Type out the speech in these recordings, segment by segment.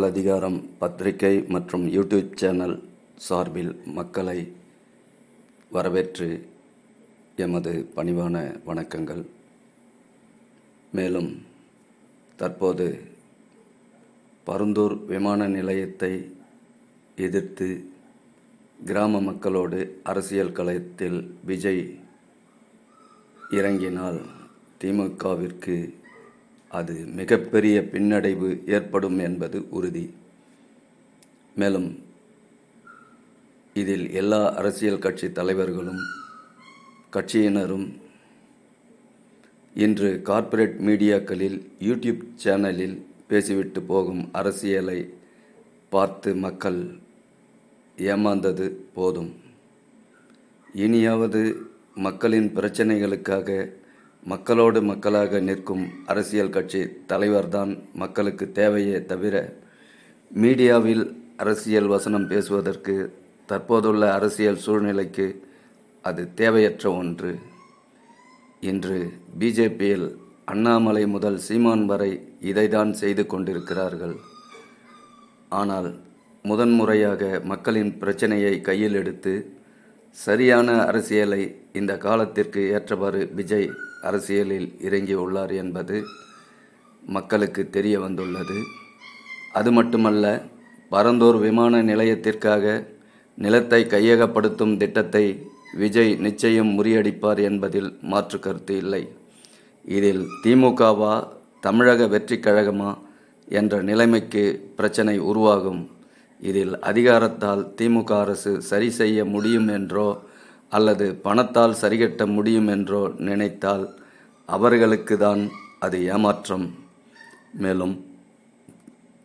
மக்கள் அதிகாரம் பத்திரிகை மற்றும் யூடியூப் சேனல் சார்பில் மக்களை வரவேற்று எமது பணிவான வணக்கங்கள். மேலும் தற்போது பருந்தூர் விமான நிலையத்தை எதிர்த்து கிராம மக்களோடு அரசியல் களத்தில் விஜய் இறங்கினால் திமுகவிற்கு அது மிகப்பெரிய பின்னடைவு ஏற்படும் என்பது உறுதி. மேலும் இதில் எல்லா அரசியல் கட்சி தலைவர்களும் கட்சியினரும் இன்று கார்ப்பரேட் மீடியாக்களில் யூடியூப் சேனலில் பேசிவிட்டு போகும் அரசியலை பார்த்து மக்கள் ஏமாந்தது போதும். இனியாவது மக்களின் பிரச்சனைகளுக்காக மக்களோடு மக்களாக நிற்கும் அரசியல் கட்சி தலைவர்தான் மக்களுக்கு தேவையே தவிர மீடியாவில் அரசியல் வசனம் பேசுவதற்கு தற்போதுள்ள அரசியல் சூழ்நிலைக்கு அது தேவையற்ற ஒன்று. இன்று பிஜேபியில் அண்ணாமலை முதல் சீமான் வரை இதைதான் செய்து கொண்டிருக்கிறார்கள். ஆனால் முதன்முறையாக மக்களின் பிரச்சனையை கையில் எடுத்து சரியான அரசியலை இந்த காலத்திற்கு ஏற்றவாறு விஜய் அரசியலில் இறங்கியுள்ளார் என்பது மக்களுக்கு தெரிய வந்துள்ளது. அது மட்டுமல்ல பரந்தூர் விமான நிலையத்திற்காக நிலத்தை கையகப்படுத்தும் திட்டத்தை விஜய் நிச்சயம் முறியடிப்பார் என்பதில் மாற்று கருத்து இல்லை. இதில் திமுகவா தமிழக வெற்றிக் கழகமா என்ற நிலைமைக்கு பிரச்சனை உருவாகும். இதில் அதிகாரத்தால் திமுக அரசு சரி செய்ய முடியும் என்றோ அல்லது பணத்தால் சரிகட்ட முடியும் என்றோ நினைத்தால் அவர்களுக்கு தான் அது ஏமாற்றம். மேலும்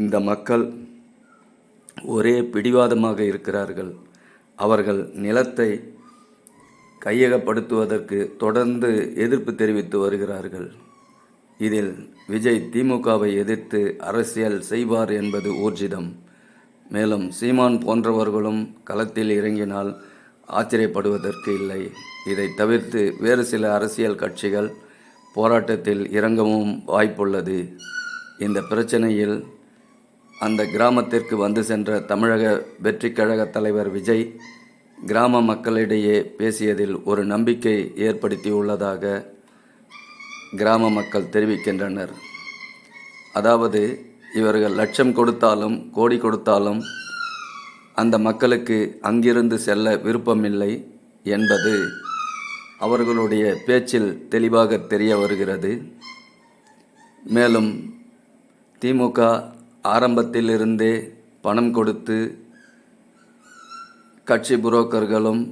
இந்த மக்கள் ஒரே பிடிவாதமாக இருக்கிறார்கள். அவர்கள் நிலத்தை கையகப்படுத்துவதற்கு தொடர்ந்து எதிர்ப்பு தெரிவித்து வருகிறார்கள். இதில் விஜய் திமுகவை எதிர்த்து அரசியல் செய்வார் என்பது ஊர்ஜிதம். மேலும் சீமான் போன்றவர்களும் களத்தில் இறங்கினால் ஆச்சரியப்படுவதற்கு இல்லை. இதை தவிர்த்து வேறு சில அரசியல் கட்சிகள் போராட்டத்தில் இறங்கவும் வாய்ப்புள்ளது. இந்த பிரச்சனையில் அந்த கிராமத்திற்கு வந்து சென்ற தமிழக வெற்றி கழக தலைவர் விஜய் கிராம மக்களிடையே பேசியதில் ஒரு நம்பிக்கை ஏற்படுத்தியுள்ளதாக கிராம மக்கள் தெரிவிக்கின்றனர். அதாவது இவர்கள் லட்சம் கொடுத்தாலும் கோடி கொடுத்தாலும் அந்த மக்களுக்கு அங்கிருந்து செல்ல விருப்பமில்லை என்பது அவர்களுடைய பேச்சில் தெளிவாக தெரிய வருகிறது. மேலும் திமுக ஆரம்பத்திலிருந்தே பணம் கொடுத்து கட்சி புரோக்கர்களும்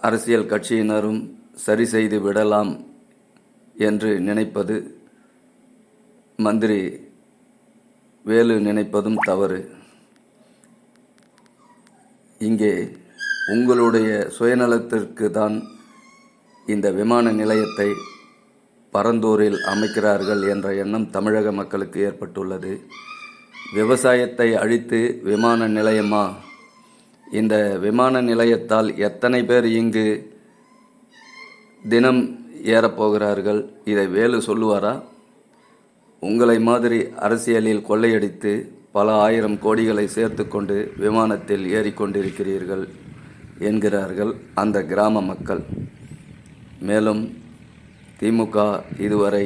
அரசியல் கட்சியினரும் சரி செய்து விடலாம் என்று நினைப்பது மந்திரி வேலு நினைப்பதும் தவறு. இங்கே உங்களுடைய சுயநலத்திற்கு தான் இந்த விமான நிலையத்தை பரந்தூரில் அமைக்கிறார்கள் என்ற எண்ணம் தமிழக மக்களுக்கு ஏற்பட்டுள்ளது. விவசாயத்தை அழித்து விமான நிலையமா? இந்த விமான நிலையத்தால் எத்தனை பேர் இங்கு தினம் ஏறப்போகிறார்கள்? இதை வேலு சொல்லுவாரா? உங்களை மாதிரி அரசியலில் கொள்ளையடித்து பல ஆயிரம் கோடிகளை சேர்த்து கொண்டு விமானத்தில் ஏறிக்கொண்டிருக்கிறீர்கள் என்கிறார்கள் அந்த கிராம மக்கள். மேலும் திமுக இதுவரை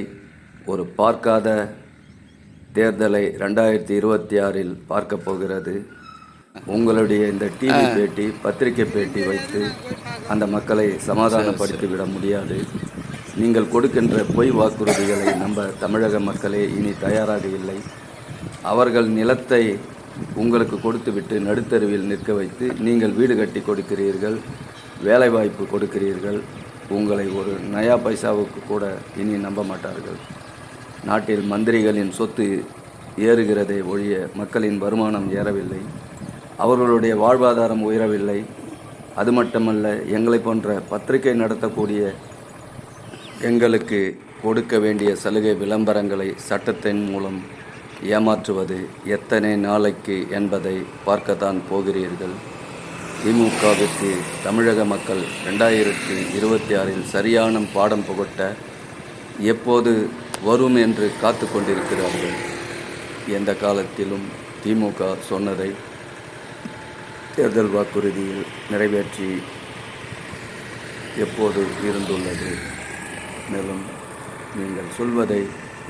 ஒரு பார்க்காத தேர்தலை ரெண்டாயிரத்தி இருபத்தி ஆறில் பார்க்க போகிறது. உங்களுடைய இந்த டிவி பேட்டி பத்திரிகை பேட்டி வைத்து அந்த மக்களை சமாதானப்படுத்தி விட முடியாது. நீங்கள் கொடுக்கின்ற பொய் வாக்குறுதிகளை நம்ப தமிழக மக்களே இனி தயாராக இல்லை. அவர்கள் நிலத்தை உங்களுக்கு கொடுத்துவிட்டு நடுத்தருவில் நிற்க வைத்து நீங்கள் வீடு கட்டி கொடுக்கிறீர்கள் வேலைவாய்ப்பு கொடுக்கிறீர்கள் உங்களை ஒரு நயா பைசாவுக்கு கூட இனி நம்ப மாட்டார்கள். நாட்டில் மந்திரிகளின் சொத்து ஏறுகிறதே ஒழிய மக்களின் வருமானம் ஏறவில்லை அவர்களுடைய வாழ்வாதாரம் உயரவில்லை. அது மட்டுமல்ல எங்களை போன்ற பத்திரிகை நடத்தக்கூடிய எங்களுக்கு கொடுக்க வேண்டிய சலுகை விளம்பரங்களை சட்டத்தின் மூலம் ஏமாற்றுவது எத்தனை நாளைக்கு என்பதை பார்க்கத்தான் போகிறீர்கள். திமுகவிற்கு தமிழக மக்கள் ரெண்டாயிரத்தி இருபத்தி ஆறில் சரியான பாடம் புகட்ட எப்போது வரும் என்று காத்து கொண்டிருக்கிறார்கள். எந்த காலத்திலும் திமுக சொன்னதை தேர்தல் வாக்குறுதியில் நிறைவேற்றி எப்போது இருந்துள்ளது? மேலும் நீங்கள் சொல்வதை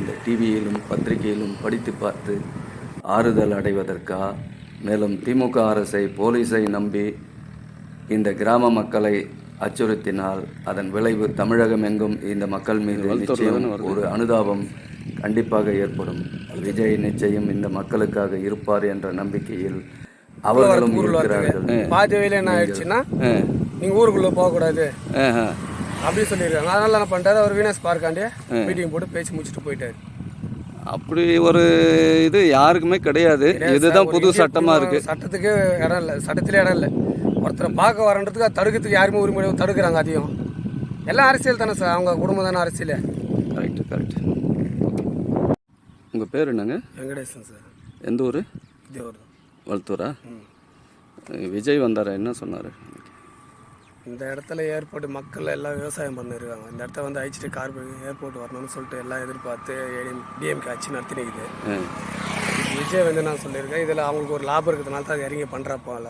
இந்த டிவியிலும் பத்திரிகையிலும் படித்து பார்த்து ஆறுதல் அடைவதற்கா? மேலும் திமுக அரசை போலீஸை நம்பி இந்த கிராம மக்களை அச்சுறுத்தினால் அதன் விளைவு தமிழகம் எங்கும் இந்த மக்கள் மீது நிச்சயம் ஒரு அனுதாபம் கண்டிப்பாக ஏற்படும். விஜய் நிச்சயம் இந்த மக்களுக்காக இருப்பார் என்ற நம்பிக்கையில் அவர்களும் இருக்கிறார்கள். பாதி வழியில் என்ன ஆயிடுச்சுன்னா நீங்கள் ஊருக்குள்ளே போகக்கூடாது. அப்படி சொல்லியிருக்காங்க. அதனால என்ன பண்ணிட்டாரு? அவர் வீனஸ் பார்க்காண்டே மீட்டிங் போட்டு பேச்சு முடிச்சுட்டு போயிட்டாரு. அப்படி ஒரு இது யாருக்குமே கிடையாது. இதுதான் புது சட்டமா இருக்கு. சட்டத்துக்கு இடம் இல்லை. சட்டத்திலே இடம் இல்லை. ஒருத்தரை பார்க்க வரன்றதுக்கு அது தடுக்கிறதுக்கு யாருமே உரிமை தடுக்கிறாங்க அதிகம். எல்லாம் அரசியல் தானே சார். அவங்க குடும்பம் தானே அரசியல். கரெக்ட் கரெக்ட் உங்க பேர் என்னங்க? வெங்கடேசன் சார். எந்த ஊர்? இதே ஒரு வளத்தூரா விஜய் வந்தாரா? என்ன சொன்னார்? இந்த இடத்துல ஏர்போர்ட் மக்கள் எல்லாம் விவசாயம் பண்ணிருக்காங்க. இந்த இடத்த வந்து அழிச்சிட்டு கார் ஏர்போர்ட் வரணும்னு சொல்லிட்டு எல்லாம் எதிர்பார்த்து ஏடிஎம் டிஎம்கே ஆட்சி நடத்தினிக்குது விஜய் வந்து நான் சொல்லியிருக்கேன் இதில் அவங்களுக்கு ஒரு லாபம் இருக்கிறதுனால தான் அது இறங்கி பண்ணுறப்போல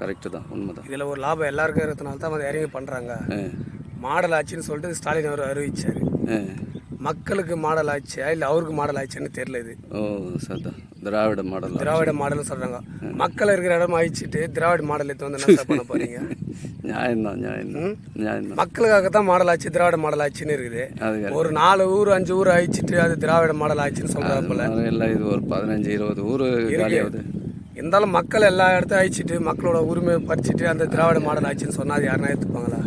கரெக்டு தான். உண்மைதான். இதில் ஒரு லாபம் எல்லாருக்கும் இருக்கிறதுனால தான் வந்து இறங்கி பண்ணுறாங்க மாடல் ஆட்சின்னு சொல்லிட்டு ஸ்டாலின் அவர் அறிவிச்சார். மக்களுக்கு மாடல் ஆட்சியா இல்லை அவருக்கு மாடல் ஆட்சின்னு தெரியல இது. ஓ சரிதான். திராவிட மாடல் திராவிட மாடல்னு சொல்கிறாங்க மக்கள் இருக்கிற இடம் அழிச்சிட்டு திராவிட மாடல் எடுத்து வந்து என்ன பண்ண போகிறீங்க நியாயம்தான் நியாயம்தான் நியாயம்தான். மக்களுக்காக தான் மாடல் ஆட்சி திராவிட மாடல் ஆட்சின்னு இருக்குது. ஒரு நாலு ஊர் அஞ்சு ஊர் அழிச்சிட்டு அது திராவிட மாடல் ஆட்சின்னு சொல்கிறாங்க போல எல்லாம் இது ஒரு பதினஞ்சு இருபது ஊர் காலியாகுது. இருந்தாலும் மக்கள் எல்லா இடத்தையும் அழிச்சிட்டு மக்களோட உரிமையை பறிச்சிட்டு அந்த திராவிட மாடல் ஆட்சின்னு சொன்னால் அது யாருன்னா ஏற்றுப்பாங்களா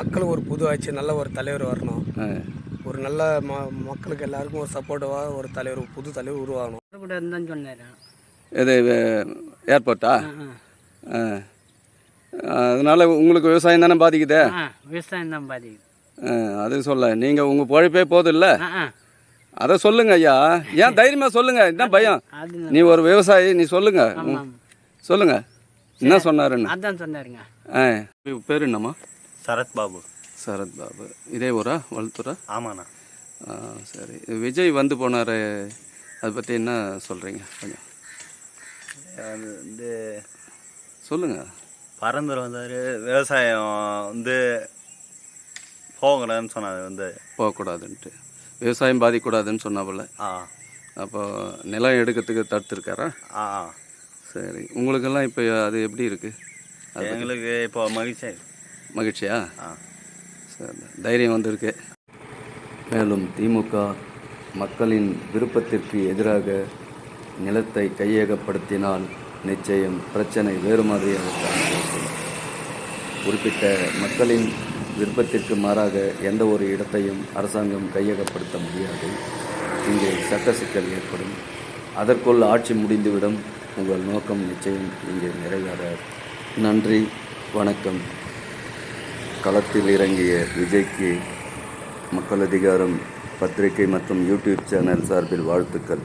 மக்களுக்கு ஒரு புது ஆட்சி நல்ல ஒரு தலைவர் வரணும். ஒரு நல்ல ம மக்களுக்கு எல்லாருக்கும் ஒரு சப்போர்ட்டிவாக ஒரு தலைவர் புது தலைவர் உருவாகணும். கூடாதுன்னு தான் சொன்னார். இது ஏர்போர்ட்டா ஆ அதனால உங்களுக்கு விவசாயம் தானே பாதிக்குதே? விவசாயம் தான் பாதிக்குது. ஆ, அது சொல்ல நீங்கள் உங்கள் பொழைப்பே ஆ ஆ. அதை சொல்லுங்க ஐயா. ஏன் தைரியமாக சொல்லுங்க? என்ன பயம்? நீ ஒரு விவசாயி நீ சொல்லுங்க. சொல்லுங்க. என்ன சொன்னாருன்னு? அதான் சொன்னாருங்க. ஆ. பேர் என்னம்மா? சரத் பாபு. சரத் பாபு. இதே ஊரா? வளத்தூரா ஆமாண்ணா. ஆ சரி. விஜய் வந்து போனார். அதை பற்றி என்ன சொல்கிறீங்க கொஞ்சம். அது வந்து சொல்லுங்கள் பரந்தூர் வந்தார் விவசாயம் வந்து போகக்கூடாதுன்னு சொன்னார் வந்து. போகக்கூடாதுன்ட்டு. விவசாயம் பாதிக்கக்கூடாதுன்னு சொன்னாப்புல ஆ. அப்போ நிலம் எடுக்கிறதுக்கு தடுத்துருக்காரா? ஆ. சரி. உங்களுக்கெல்லாம் இப்போ அது எப்படி இருக்குது எங்களுக்கு இப்போ மகிழ்ச்சி மகிழ்ச்சியா? ஆ. சரி. தைரியம் வந்திருக்கு. மேலும் திமுக மக்களின் விருப்பத்திற்கு எதிராக நிலத்தை கையகப்படுத்தினால் நிச்சயம் பிரச்சனை வேறு மாதிரியாக தான் இருக்கும். குறிப்பிட்ட மக்களின் விருப்பத்திற்கு மாறாக எந்த ஒரு இடத்தையும் அரசாங்கம் கையகப்படுத்த முடியாது. இங்கே சட்ட சிக்கல் ஏற்படும். அதற்குள் ஆட்சி முடிந்துவிடும். உங்கள் நோக்கம் நிச்சயம் இங்கே நிறைவேறாது நன்றி வணக்கம். களத்தில் இறங்கிய விஜய்க்கு மக்கள் அதிகாரம் பத்திரிகை மற்றும் யூடியூப் சேனல் சார்பில் வாழ்த்துக்கள்.